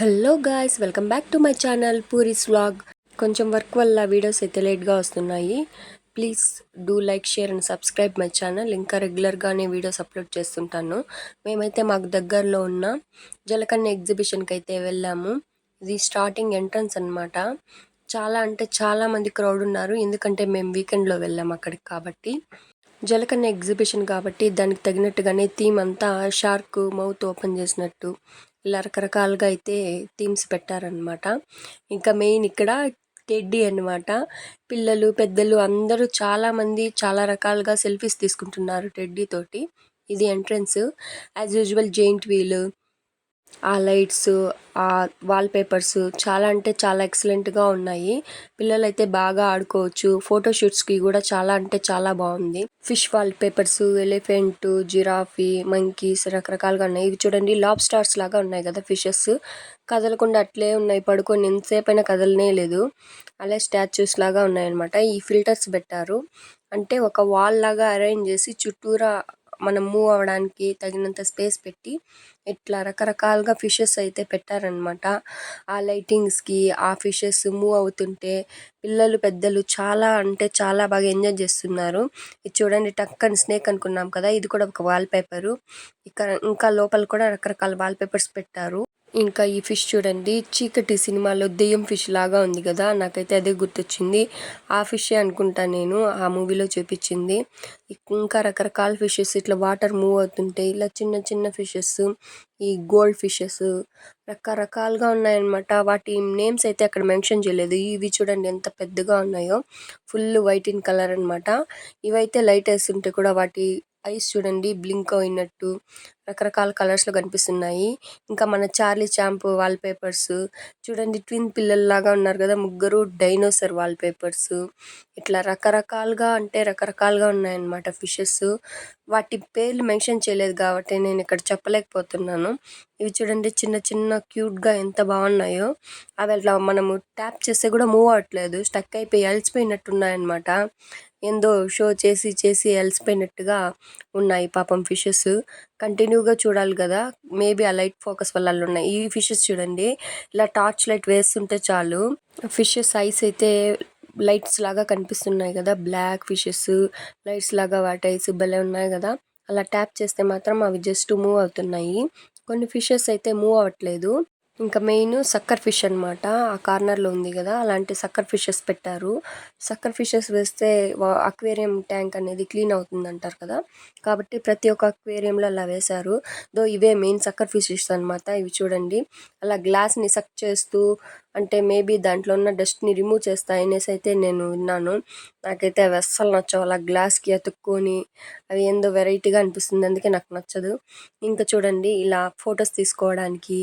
Hello guys welcome back to my channel Puri's vlog కొంచెం work వల్ల videos అయితే లేట్గా వస్తున్నాయి. Please do like share and subscribe my channel ఇంకా రెగ్యులర్గానే వీడియోస్ అప్లోడ్ చేస్తుంటాను. మేమైతే మాకు దగ్గరలో ఉన్న జలకన్న ఎగ్జిబిషన్కి అయితే వెళ్ళాము. ఇది స్టార్టింగ్ ఎంట్రన్స్ అన్నమాట. చాలా అంటే చాలా మంది క్రౌడ్ ఉన్నారు. ఎందుకంటే మేము వీకెండ్లో వెళ్ళాము అక్కడికి కాబట్టి. జలకన్న ఎగ్జిబిషన్ కాబట్టి దానికి తగినట్టుగానే థీమ్ అంతా షార్క్ మౌత్ ఓపెన్ చేసినట్టు. ఇలా రకరకాలుగా అయితే థీమ్స్ పెట్టారనమాట ఇంకా మెయిన్ ఇక్కడ టెడ్డీ అన్నమాట. పిల్లలు పెద్దలు అందరూ చాలామంది చాలా రకాలుగా సెల్ఫీస్ తీసుకుంటున్నారు టెడ్డీ తోటి. ఇది entrance. As usual giant wheel. ఆ లైట్స్ ఆ వాల్ పేపర్స్ చాలా అంటే చాలా ఎక్సలెంట్గా ఉన్నాయి. పిల్లలైతే బాగా ఆడుకోవచ్చు. ఫోటోషూట్స్కి కూడా చాలా అంటే చాలా బాగుంది. Fish wall papers elephant giraffe monkeys రకరకాలుగా ఉన్నాయి. ఇవి చూడండి లాబ్ స్టార్స్ లాగా ఉన్నాయి కదా ఫిషెస్. కదలకుండా అట్లే ఉన్నాయి. పడుకొని ఎంతసేపైనా కదలనే లేదు. అలా స్టాచ్యూస్ లాగా ఉన్నాయన్నమాట. ఈ ఫిల్టర్స్ పెట్టారు. అంటే ఒక వాల్ లాగా అరేంజ్ చేసి చుట్టూరా మనం మూవ్ అవ్వడానికి తగినంత స్పేస్ పెట్టి ఇట్లా రకరకాలుగా ఫిషెస్ అయితే పెట్టారనమాట ఆ లైటింగ్స్కి ఆ ఫిషెస్ మూవ్ అవుతుంటే పిల్లలు పెద్దలు చాలా అంటే చాలా బాగా ఎంజాయ్ చేస్తున్నారు. ఇది చూడండి టక్ అండ్ స్నేక్ అనుకున్నాం కదా ఇది కూడా ఒక వాల్ పేపరు ఇక్కడ ఇంకా లోపల కూడా రకరకాల వాల్ పేపర్స్ పెట్టారు. ఇంకా ఈ ఫిష్ చూడండి చీకటి సినిమాలో దెయ్యం ఫిష్ లాగా ఉంది కదా నాకైతే అదే గుర్తొచ్చింది. ఆ ఫిషే అనుకుంటా నేను ఆ మూవీలో చూపించింది. ఇంకా రకరకాల ఫిషెస్ ఇట్లా వాటర్ మూవ్ అవుతుంటే ఇలా చిన్న చిన్న ఫిషెస్ ఈ గోల్డ్ ఫిషెస్ రకరకాలుగా ఉన్నాయన్నమాట. వాటి నేమ్స్ అయితే అక్కడ మెన్షన్ చేయలేదు. ఇవి చూడండి ఎంత పెద్దగా ఉన్నాయో ఫుల్ వైట్ ఇన్ కలర్ అనమాట ఇవైతే లైట్ వేస్తుంటే కూడా వాటి ఐస్ చూడండి బ్లింక్ అయినట్టు. రకరకాల కలర్స్లో కనిపిస్తున్నాయి. ఇంకా మన చార్లీ చాంప్ వాల్ పేపర్స్ చూడండి ట్విన్ పిల్లల్లాగా ఉన్నారు కదా ముగ్గురు డైనోసార్ వాల్ పేపర్స్ ఇట్లా రకరకాలుగా అంటే రకరకాలుగా ఉన్నాయన్నమాట ఫిషెస్. వాటి పేర్లు మెన్షన్ చేయలేదు కాబట్టి నేను ఇక్కడ చెప్పలేకపోతున్నాను. ఇవి చూడండి చిన్న చిన్న క్యూట్గా ఎంత బాగున్నాయో. అవి అట్లా మనము ట్యాప్ చేస్తే కూడా మూవ్ అవ్వట్లేదు. స్టక్ అయిపోయి అలసిపోయినట్టున్నాయన్నమాట. ఏందో షో చేసి చేసి అలసిపోయినట్టుగా ఉన్నాయి పాపం ఫిషెస్. కంటిన్యూగా చూడాలి కదా. మేబీ ఆ లైట్ ఫోకస్ వల్ల అలా ఉన్నాయి. ఈ ఫిషెస్ చూడండి. ఇలా టార్చ్ లైట్ వేస్తుంటే చాలు. ఫిషెస్ ఐస్ అయితే లైట్స్ లాగా కనిపిస్తున్నాయి కదా. బ్లాక్ ఫిషెస్ లైట్స్ లాగా వాటి ఐస్ భలే ఉన్నాయి కదా. అలా ట్యాప్ చేస్తే మాత్రం అవి జస్ట్ మూవ్ అవుతున్నాయి. కొన్ని ఫిషెస్ అయితే మూవ్ అవ్వట్లేదు. ఇంకా మెయిన్ సక్కర్ ఫిష్ అన్నమాట. ఆ కార్నర్లో ఉంది కదా అలాంటి సక్కర్ ఫిషెస్ పెట్టారు. సక్కర్ ఫిషెస్ వేస్తే అక్వేరియం ట్యాంక్ అనేది క్లీన్ అవుతుంది అంటారు కదా. కాబట్టి ప్రతి ఒక్క అక్వేరియంలో అలా వేశారు. దో ఇవే మెయిన్ సక్కర్ ఫిషెస్ అన్నమాట. ఇవి చూడండి. అలా గ్లాస్ని సక్ చేస్తూ అంటే మేబీ దాంట్లో ఉన్న డస్ట్ని రిమూవ్ చేస్తాయి అనేసి అయితే నేను విన్నాను. నాకైతే అవి అస్సలు నచ్చవు. అలా గ్లాస్కి అతుక్కొని అవి ఏందో వెరైటీగా అనిపిస్తుంది. అందుకే నాకు నచ్చదు. ఇంకా చూడండి ఇలా ఫొటోస్ తీసుకోవడానికి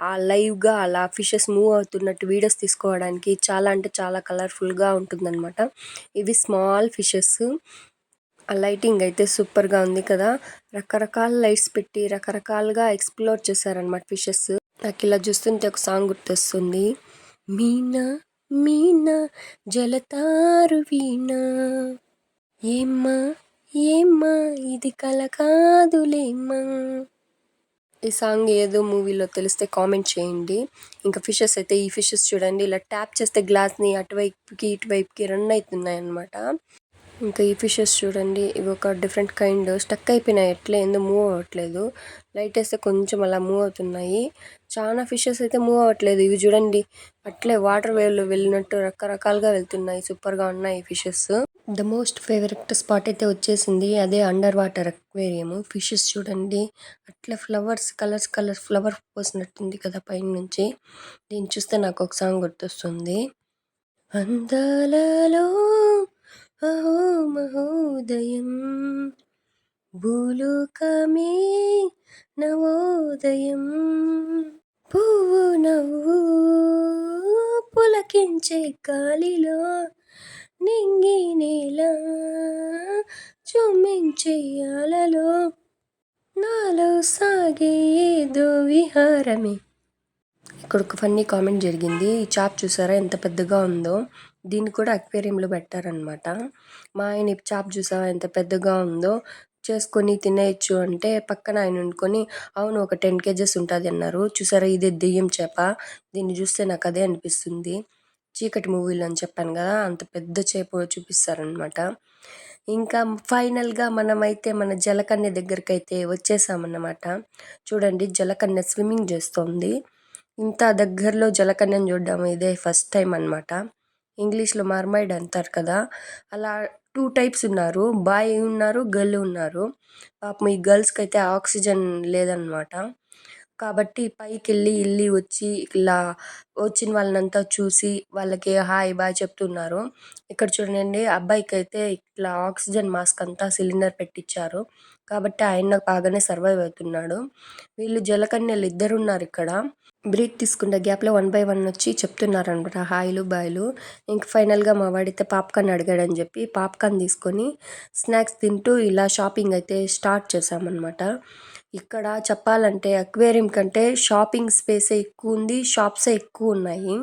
ఆ లైవ్గా అలా ఫిషెస్ మూవ్ అవుతున్నట్టు వీడియోస్ తీసుకోవడానికి చాలా అంటే చాలా కలర్ఫుల్గా ఉంటుందన్నమాట. ఇవి స్మాల్ ఫిషెస్. ఆ లైటింగ్ అయితే సూపర్గా ఉంది కదా. రకరకాల లైట్స్ పెట్టి రకరకాలుగా ఎక్స్ప్లోర్ చేశారనమాట ఫిషెస్. నాకు ఇలా చూస్తుంటే ఒక సాంగ్ గుర్తొస్తుంది. మీనా మీనా జలతారు వీణ. ఏమ్మా ఏమ్మా ఇది కల కాదులేమ్మా. ఈ సాంగ్ ఏదో మూవీలో తెలిస్తే కామెంట్ చేయండి. ఇంకా ఫిషెస్ అయితే ఈ ఫిషెస్ చూడండి. ఇలా ట్యాప్ చేస్తే గ్లాస్ని అటువైపుకి ఇటువైపుకి రన్ అవుతున్నాయి అనమాట ఇంకా ఈ ఫిషెస్ చూడండి ఇవి ఒక డిఫరెంట్ కైండ్ స్టక్ అయిపోయినాయి ఎట్లా ఏందో మూవ్ అవ్వట్లేదు. లైట్ వేస్తే కొంచెం అలా మూవ్ అవుతున్నాయి. చాలా ఫిషెస్ అయితే మూవ్ అవ్వట్లేదు. ఇవి చూడండి అట్లే వాటర్ వేవ్లో వెళ్ళినట్టు రకరకాలుగా వెళ్తున్నాయి. సూపర్గా ఉన్నాయి fishes the most favourite spot అయితే వచ్చేసింది అదే అండర్ వాటర్ అక్వేరియం ఫిషెస్ చూడండి అట్లా ఫ్లవర్స్ కలర్స్ కలర్స్ ఫ్లవర్ పోసినట్టుంది కదా పైన నుంచి దీన్ని చూస్తే నాకు ఒక సాంగ్ గుర్తొస్తుంది. అందాలలో అహో మహోదయం. భూలోకమే నవోదయం. పువ్వు నవ్వు పులకించే గాలిలో నింగి నేల చుమ్మించే అలలో నాలో సాగే ఏదో విహారమే. ఇక్కడ ఒక ఫన్నీ కామెంట్ జరిగింది. ఈ చాప్ చూసారా? ఎంత పెద్దగా ఉందో. దీన్ని కూడా అక్వేరియంలో పెట్టారనమాట. మా ఆయన చేప చాప్ చూసావా ఎంత పెద్దగా ఉందో చేసుకొని తినేయచ్చు అంటే పక్కన ఆయన వండుకొని అవును ఒక టెన్ కేజెస్ ఉంటుంది అన్నారు. చూసారా ఇదే దెయ్యం చేప. దీన్ని చూస్తే నాకు అదే అనిపిస్తుంది. చీకటి మూవీలో అని చెప్పాను కదా అంత పెద్ద చేప చూపిస్తారనమాట. ఇంకా ఫైనల్గా మనమైతే మన జలకన్య దగ్గరికి అయితే వచ్చేసామన్నమాట. చూడండి జలకన్య స్విమ్మింగ్ చేస్తోంది. ఇంత దగ్గరలో జలకన్యను చూడడం ఇదే ఫస్ట్ టైం అనమాట ఇంగ్లీష్లో మర్మైడ్ అంటారు కదా! అలా టూ టైప్స్ ఉన్నారు. బాయ్ ఉన్నారు గర్ల్ ఉన్నారు. పాపం ఈ గర్ల్స్కి అయితే ఆక్సిజన్ లేదనమాట కాబట్టి పైకి వెళ్ళి వెళ్ళి వచ్చి ఇలా వచ్చిన వాళ్ళనంతా చూసి వాళ్ళకి హాయ్ బాయ్ చెప్తున్నారు. ఇక్కడ చూడండి అబ్బాయికి అయితే ఇట్లా ఆక్సిజన్ మాస్క్ అంతా సిలిండర్ పెట్టించారు కాబట్టి ఆయన బాగానే సర్వైవ్ అవుతున్నాడు. వీళ్ళు జలకన్యలు ఇద్దరు ఉన్నారు ఇక్కడ. బ్రీత్ తీసుకున్న గ్యాప్లో వన్ బై వన్ వచ్చి చెప్తున్నారు అనమాట హాయ్లు బాయ్లు. ఇంక ఫైనల్గా మా వాడితే పాప్కార్న్ అడిగాడని చెప్పి పాప్కార్న్ తీసుకొని స్నాక్స్ తింటూ ఇలా షాపింగ్ అయితే స్టార్ట్ చేసామన్నమాట ఇక్కడ చెప్పాలంటే అక్వేరియం కంటే షాపింగ్ స్పేసే ఎక్కువ ఉంది షాప్సే ఎక్కువ ఉన్నాయి.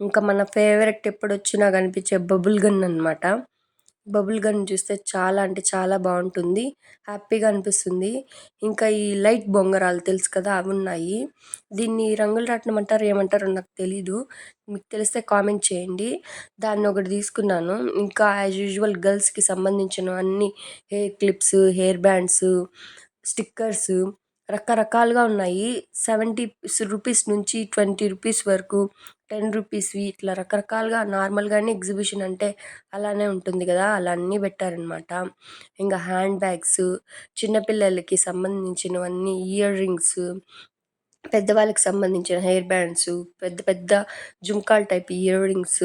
ఇంకా మన ఫేవరెట్ ఎప్పుడు వచ్చినా కనిపించే బబుల్ గన్ అనమాట బబుల్ గన్ చూస్తే చాలా అంటే చాలా బాగుంటుంది. హ్యాపీగా అనిపిస్తుంది. ఇంకా ఈ లైట్ బొంగరాలు తెలుసు కదా అవి ఉన్నాయి. దీన్ని రంగులు రాట్నం అంటారు ఏమంటారో నాకు తెలీదు. మీకు తెలిస్తే కామెంట్ చేయండి. దాన్ని ఒకటి తీసుకున్నాను. ఇంకా యాజ్ యూజువల్ గర్ల్స్కి సంబంధించిన అన్ని hair clips hair bands stickers రకరకాలుగా ఉన్నాయి. సెవెంటీ రూపీస్ నుంచి ట్వంటీ రూపీస్ వరకు టెన్ రూపీస్వి ఇట్లా రకరకాలుగా నార్మల్గానే ఎగ్జిబిషన్ అంటే అలానే ఉంటుంది కదా. అలా అన్నీ పెట్టారనమాట ఇంకా హ్యాండ్ బ్యాగ్స్ చిన్నపిల్లలకి సంబంధించినవన్నీ ఇయర్ రింగ్స్ పెద్దవాళ్ళకి సంబంధించిన హెయిర్ బ్యాండ్స్ పెద్ద పెద్ద జుంకాల్ type ear rings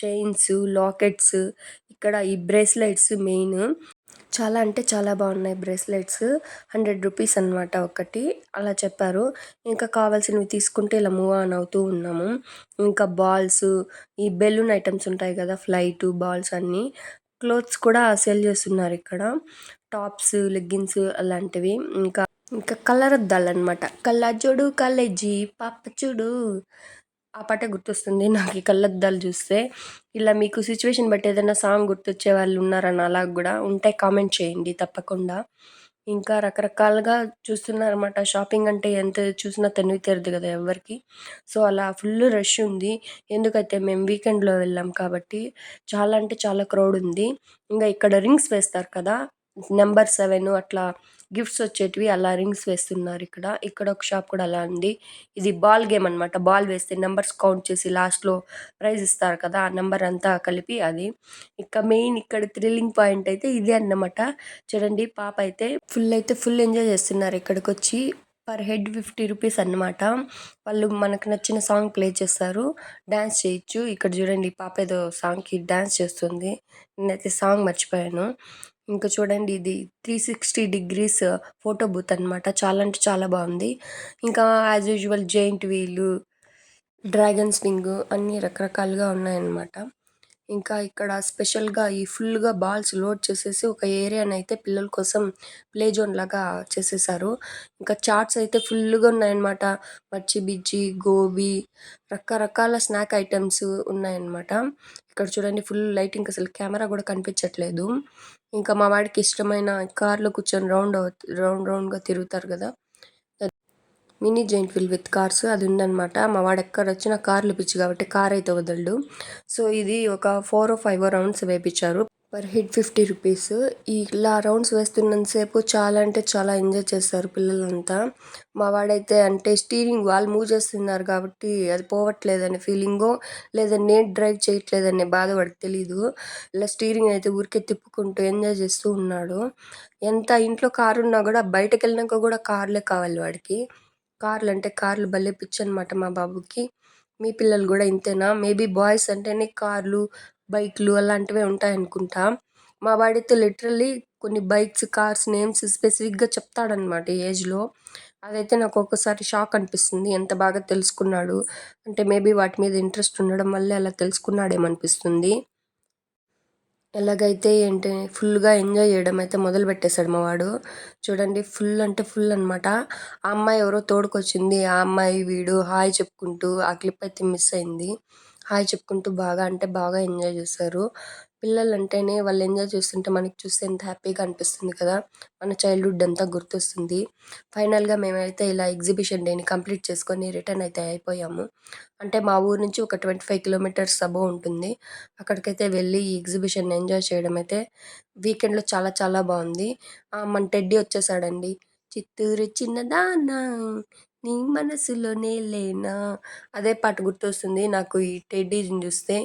chains lockets ఇక్కడ ఈ బ్రేస్లెట్స్ మెయిన్ చాలా అంటే చాలా బాగున్నాయి బ్రేస్లెట్స్. హండ్రెడ్ రూపీస్ అనమాట ఒకటి. అలా చెప్పారు. ఇంకా కావాల్సినవి తీసుకుంటే ఇలా మూవ్ ఆన్ అవుతూ ఉన్నాము. ఇంకా బాల్స్ ఈ బెలూన్ ఐటమ్స్ ఉంటాయి కదా ఫ్లైట్ బాల్స్ అన్నీ. క్లోత్స్ కూడా సేల్ చేస్తున్నారు ఇక్కడ. టాప్స్ లెగ్గిన్స్ అలాంటివి. ఇంకా ఇంకా కలరద్దాలు అనమాట కళ్ళజోడు కలేజీ పాప చూడు. ఆ పాట గుర్తొస్తుంది. నాకు ఈ కళ్ళద్దాలు చూస్తే. ఇలా మీకు సిచ్యువేషన్ బట్టి ఏదైనా సాంగ్ గుర్తొచ్చే వాళ్ళు ఉన్నారని అలా కూడా ఉంటే కామెంట్ చేయండి తప్పకుండా. ఇంకా రకరకాలుగా చూస్తున్నారన్నమాట. షాపింగ్ అంటే ఎంత చూసినా తనివి తీరదు కదా ఎవరికి. సో అలా ఫుల్ రష్ ఉంది. ఎందుకైతే మేము వీకెండ్లో వెళ్ళాం కాబట్టి చాలా అంటే చాలా క్రౌడ్ ఉంది. ఇంకా ఇక్కడ రింగ్స్ వేస్తారు కదా. నెంబర్ సెవెన్ అట్లా గిఫ్ట్స్ వచ్చేటివి అలా రింగ్స్ వేస్తున్నారు ఇక్కడ. ఇక్కడ ఒక షాప్ కూడా అలా ఉంది. ఇది బాల్ గేమ్ అనమాట బాల్ వేస్తే నెంబర్స్ కౌంట్ చేసి లాస్ట్లో ప్రైజ్ ఇస్తారు కదా ఆ నెంబర్ అంతా కలిపి అది. ఇంకా మెయిన్ ఇక్కడ థ్రిల్లింగ్ పాయింట్ అయితే ఇదే అన్నమాట. చూడండి పాప అయితే ఫుల్ అయితే ఫుల్ ఎంజాయ్ చేస్తున్నారు ఇక్కడికి వచ్చి పర్ హెడ్ ఫిఫ్టీ రూపీస్ అన్నమాట. వాళ్ళు మనకు నచ్చిన సాంగ్ ప్లే చేస్తారు. డ్యాన్స్ చేయొచ్చు. ఇక్కడ చూడండి పాప ఏదో సాంగ్కి డ్యాన్స్ చేస్తుంది. నేనైతే సాంగ్ మర్చిపోయాను. ఇంకా చూడండి ఇది three sixty degrees photo booth అనమాట చాలా అంటే చాలా బాగుంది. ఇంకా as usual giant wheel dragon swing అన్నీ రకరకాలుగా ఉన్నాయన్నమాట. ఇంకా ఇక్కడ స్పెషల్గా ఈ ఫుల్గా బాల్స్ లోడ్ చేసేసి ఒక ఏరియాని అయితే పిల్లల కోసం ప్లే జోన్ లాగా చేసేసారు. ఇంకా చాట్స్ అయితే ఫుల్గా ఉన్నాయన్నమాట. మర్చి బిజ్జి గోబీ రకరకాల స్నాక్ ఐటమ్స్ ఉన్నాయన్నమాట. ఇక్కడ చూడండి ఫుల్ లైటింగ్ అసలు కెమెరా కూడా కనిపించట్లేదు. ఇంకా మా వాడికి ఇష్టమైన కార్లో కూర్చొని రౌండ్ రౌండ్ రౌండ్గా తిరుగుతారు కదా. Mini giant wheel with cars అది ఉందన్నమాట. మా వాడు ఎక్కడ వచ్చినా కార్లు పిచ్చి కాబట్టి కార్ అయితే వదలడు. సో ఇది ఒక ఫోర్ ఫైవ్ రౌండ్స్ వేపించారు పర్ హెడ్ ఫిఫ్టీ రూపీస్. ఇలా రౌండ్స్ వేస్తున్నంతసేపు చాలా అంటే చాలా ఎంజాయ్ చేస్తారు పిల్లలంతా. మా వాడైతే అంటే స్టీరింగ్ వాళ్ళు మూవ్ చేస్తున్నారు కాబట్టి అది పోవట్లేదనే ఫీలింగో లేదా నేను డ్రైవ్ చేయట్లేదనే బాధ వాడికి తెలీదు. ఇలా స్టీరింగ్ అయితే ఊరికే తిప్పుకుంటూ ఎంజాయ్ చేస్తూ ఉన్నాడు. ఎంత ఇంట్లో కారు ఉన్నా కూడా బయటకు వెళ్ళినాక కూడా కార్లే కావాలి వాడికి. కార్లు అంటే కార్లు భలే పిచ్చి అనమాట మా బాబుకి. మీ పిల్లలు కూడా ఇంతేనా? మేబీ బాయ్స్ అంటేనే కార్లు బైక్లు అలాంటివే ఉంటాయనుకుంటా. మా వాడైతే లిటరల్లీ కొన్ని బైక్స్ కార్స్ నేమ్స్ స్పెసిఫిక్గా చెప్తాడనమాట ఏజ్లో. అదైతే నాకు ఒక్కొక్కసారి షాక్ అనిపిస్తుంది. ఎంత బాగా తెలుసుకున్నాడు. అంటే మేబీ వాటి మీద ఇంట్రెస్ట్ ఉండడం వల్లే అలా తెలుసుకున్నాడేమనిపిస్తుంది. ఎలాగైతే ఏంటి ఫుల్గా ఎంజాయ్ చేయడం అయితే మొదలు పెట్టేశాడు మా వాడు. చూడండి ఫుల్ అంటే ఫుల్ అనమాట ఆ అమ్మాయి ఎవరో తోడుకొచ్చింది. ఆ అమ్మాయి వీడు హాయ్ చెప్పుకుంటూ ఆ క్లిప్ అయితే మిస్ అయింది. హాయ్ చెప్పుకుంటూ బాగా అంటే బాగా ఎంజాయ్ చేశారు. పిల్లలు అంటేనే వాళ్ళు ఎంజాయ్ చేస్తుంటే మనకి చూస్తే ఎంత హ్యాపీగా అనిపిస్తుంది కదా. మన చైల్డ్హుడ్ అంతా గుర్తొస్తుంది. ఫైనల్గా మేమైతే ఇలా ఎగ్జిబిషన్ డేని కంప్లీట్ చేసుకొని రిటర్న్ అయితే అయిపోయాము. అంటే మా ఊరు నుంచి ఒక ట్వంటీ ఫైవ్ కిలోమీటర్స్ అబో ఉంటుంది. అక్కడికైతే వెళ్ళి ఈ ఎగ్జిబిషన్ ఎంజాయ్ చేయడం అయితే వీకెండ్లో చాలా చాలా బాగుంది. మన టెడ్డీ వచ్చేసాడండి. చిత్తూరు చిన్నదానా నీ మనసులోనే లేనా? అదే పాట గుర్తొస్తుంది. నాకు ఈ టెడ్డీని చూస్తే.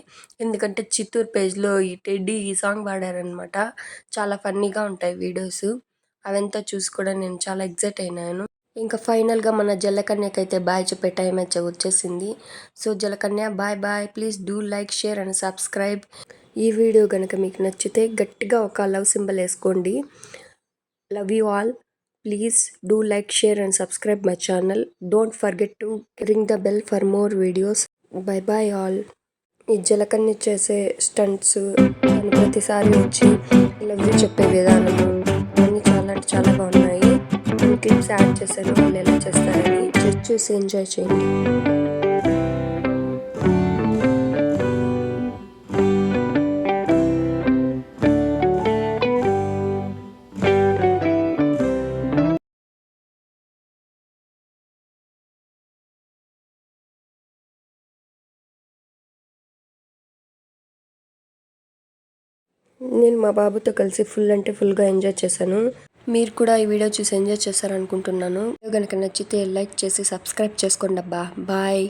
ఎందుకంటే చిత్తూరు పేజ్లో ఈ టెడ్డీ ఈ సాంగ్ పాడారనమాట చాలా ఫన్నీగా ఉంటాయి వీడియోస్. అవంతా చూసి కూడా నేను చాలా ఎగ్జైట్ అయినాను. ఇంకా ఫైనల్గా మన జలకన్యకైతే బాయ్ చెప్పే టైం అయితే వచ్చేసింది. So జలకన్య bye bye. Please do like share and subscribe. ఈ వీడియో కనుక మీకు నచ్చితే గట్టిగా ఒక లవ్ సింబల్ వేసుకోండి. Love you all. Please do like share and subscribe my channel don't forget to ring the bell for more videos bye bye all ఈ జలకన్ని చేసే స్టంట్స్ దాన్ని ప్రతిసారి వచ్చి ఇలా చెప్పే విధానము అన్నీ చాలా అంటే చాలా బాగున్నాయి. క్లిప్స్ యాడ్ చేశాను వాళ్ళు ఎలా చేస్తారని. జస్ట్ చూసి ఎంజాయ్ చేయండి. నేను మా బాబుతో కలిసి ఫుల్ అంటే ఫుల్గా ఎంజాయ్ చేశాను. మీరు కూడా ఈ వీడియో చూసి ఎంజాయ్ చేశారనుకుంటున్నాను కనుక నచ్చితే లైక్ చేసి సబ్స్క్రైబ్ చేసుకోండి అబ్బా. బాయ్